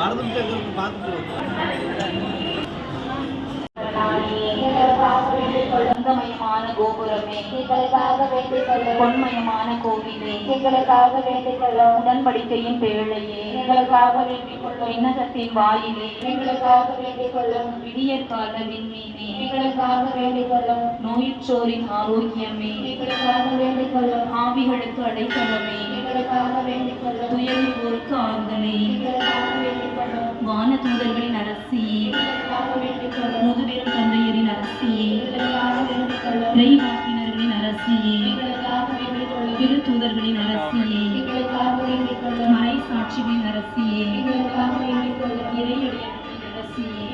மறந்துட்டு பார்த்துட்டு கோபுரமே எங்களுக்காக வேண்டிக் பொன்மயமான கோவிலே எங்களுக்காக வேண்டிக் கொள்ளும் உடன்படிக்கையின் பேழையே. எங்களுக்காக வேண்டிக் கொள்ளும் விண்ணகத்தின் வாயிலே. எங்களுக்காக வேண்டிக் கொள்ளும் விடியற்கால விண்மீனே எங்களுக்காக வேண்டிக் கொள்ளும் நோயுற்றோரின் ஆரோக்கியமே. எங்களுக்காக வேண்டிக் கொள்ளும் ஆவிகளுக்கு அடைக்கலமே. எங்களுக்காக வேண்டிக் கொள்ளும் துயரிவோருக்கு ஆறுதலே. எங்களுக்காக மறை அரசியே. எங்களுக்காக அரசியே. அரசியே.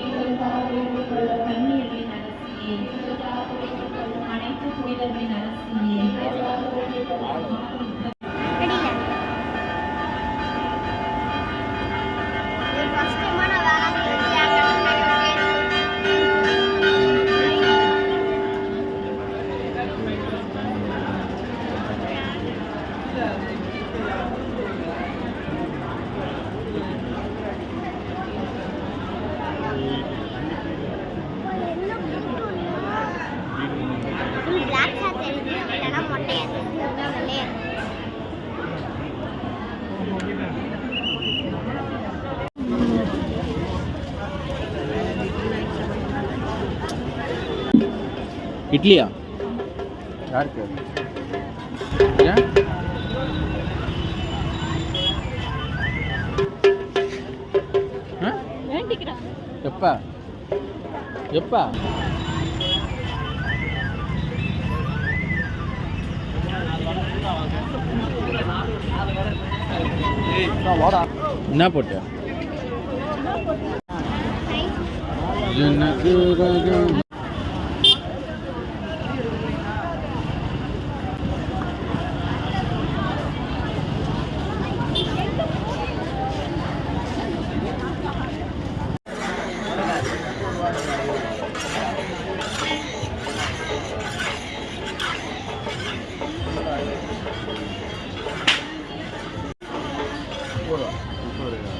அனைத்து புனிதர்களின் அரசியே. இட்லியா? யாருக்கு? எப்ப? எப்ப? என்ன போட்ட? எனக்கு முப்பது ரூபா முப்பது ரூபா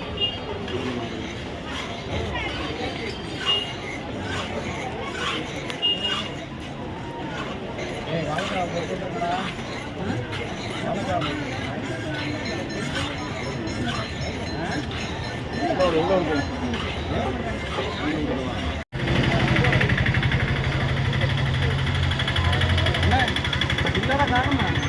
எவ்வளோ இருக்கு காரணமா?